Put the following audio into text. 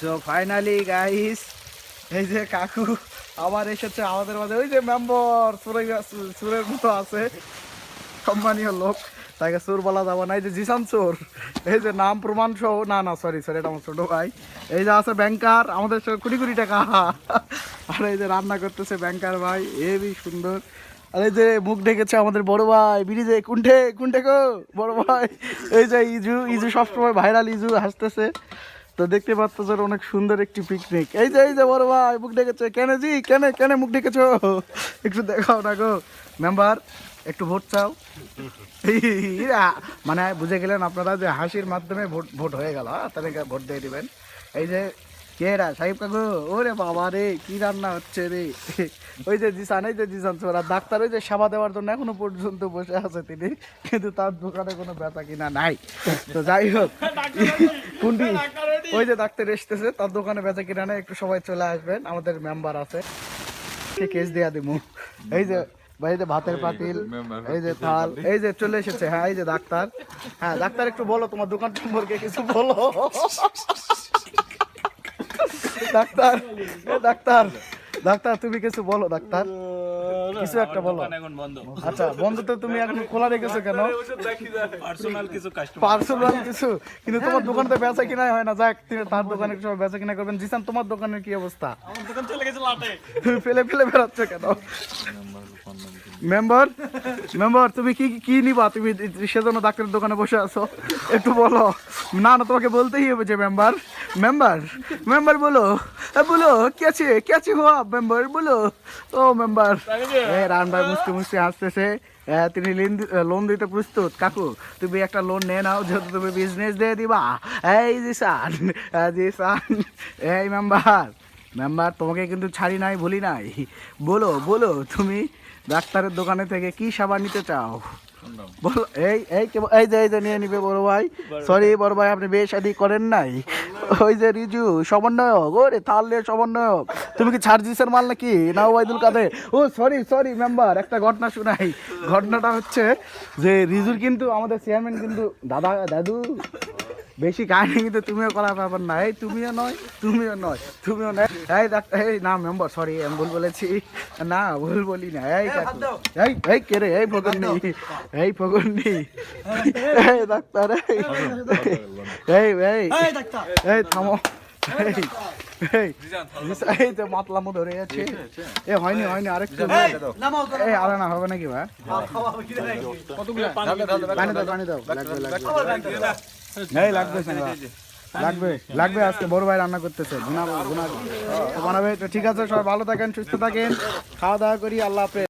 তো finally guys এই যে কাকু আবার এসেছে আমাদের মাঝে। ওই যে মেম্বর সুরে সুরের মতো আছে। সম্মানীয় লোক, তাকে সুর বলা যাবে না। এই যে জিসান সুর, এই যে নাম প্রমাণ সহ না না সরি সরি এটা আমার ছোট ভাই। এই যে আছে ব্যাংকার, আমাদের সঙ্গে কোটি কোটি টাকা। আর এই যে রান্না করতেছে ব্যাংকার ভাই এবি সুন্দর। আর এই যে মুখ ঢেকেছে আমাদের বড় ভাই বিরিজে কুণ্ঠে কুণ্ঠে গো, বড় ভাই। এই যে ইজু ইজু সবসময় ভাইরাল, ইজু হাসতেছে। তো দেখতে পাচ্ছ স্যার অনেক সুন্দর একটি পিকনিক এই যে এই যে বড় ভাই মুখ ডেকেছে কেন জি? কেন কেন মুখ ডেকেছো একটু দেখাও না গো। মেম্বার একটু ভোট চাও? মানে বুঝে গেলেন আপনারা যে হাসির মাধ্যমে ভোট ভোট হয়ে গেল হ্যাঁ? ভোট দিয়ে দিবেন। এই যে কে রা? সাহেব কাকু? ওরে বাবা রে কি রান্না হচ্ছে রে? ওই যে জিসান এই যে জিসান চোরা ডাক্তার ওই যে সেবা দেওয়ার জন্য এখনও পর্যন্ত বসে আছে তিনি কিন্তু তার দোকানে কোনো ব্যথা কিনা নাই। তো যাই হোক কোনটি ওই যে ডাক্তার এসতেছে তার দোকানে বেচা কিনা একটু সবাই চলে আসবেন আমাদের মেম্বার আছে। কেস দেয়া দিমু? এই যে ভাই যে ভাতের পাতিল এই যে থাল এই যে চলে এসেছে হ্যাঁ এই যে ডাক্তার। হ্যাঁ ডাক্তার একটু বলো তোমার দোকান সম্পর্কে কিছু বলো। ডাক্তার ডাক্তার ডাক্তার তুমি কিছু বলো ডাক্তার। কিছু একটা বলো। আচ্ছা বন্ধ তো তুমি এখন খোলা রেখেছো কেন? পার্সোনাল কিছু পার্সোনাল কিছু? কিন্তু তোমার দোকানে বেচা কিনাই হয় না? যাক তুমি তার দোকানে একটু সবাই বেচা কিনা করবেন। জিসান তোমার দোকানের কি অবস্থা? আমার দোকান চলে গেছে লাটে। তুমি ফেলে ফেলে বেড়াচ্ছ কেন? মেম্বার মেম্বার তুমি কি কি নিবা? তুমি সেজন্য ডাক্তারের দোকানে বসে আছো। একটু বলো। না না তোমাকে বলতেই হবে যে মেম্বার মেম্বার মেম্বার বলো। বলো কেছে কেছে হো মেম্বার বলো। ও মেম্বার রান ভাই মুস্তি মুস্তি হাসতেছে। তিনি লোন দিতে প্রস্তুত। কাকু তুমি একটা লোন নিয়ে নাও যেহেতু তুমি বিজনেস দিয়ে দিবা। এই জিসান এ, জিসান এই মেম্বার মেম্বার তোমাকে কিন্তু ছাড়ি নাই ভুলি নাই। বলো বলো তুমি ডাক্তারের দোকানে থেকে কি সাবান নিতে চাও? বলো এই এই এই যে এই যে নিয়ে নিবে বড় ভাই। সরি বড় ভাই আপনি বিয়ে শাদি করেন নাই। ওই যে রিজু সমন্বয়ক ওরে তাহলে সমন্বয়ক। তুমি কি ছাড়জিসের মাল নাকি? না ওয়াইদুল কাদের। ও সরি সরি মেম্বার একটা ঘটনা শোনাই। ঘটনাটা হচ্ছে যে রিজুর কিন্তু আমাদের চেয়ারম্যান কিন্তু দাদা দাদু বেশি কাহিনী কিন্তু তুমিও করার ব্যাপার না। এই তুমিও নয় তুমিও নয় তুমিও নয়। এই ডাক্তার এই না মেম্বার সরি আমি ভুল বলেছি। না ভুল বলি না। এই এই এই কে রে? এই ফগন্নি। এই ফগন্নি। এই ডাক্তার এই। এই এই। এই থামো। এই এই তো মাতলামো ধরে আছে এ হয়নি হয়নি আরেকটু। এই আরে না হবে নাকি ভাই? পানি দাও পানি দাও লাগবে লাগবে। এই লাগবে লাগবে লাগবে আজকে। বড় ভাই রান্না করতেছে। গুনা গুনা বানাবে তো ঠিক আছে সবাই ভালো থাকেন সুস্থ থাকেন। খাওয়া দাওয়া করি আল্লাহ হাফেজ।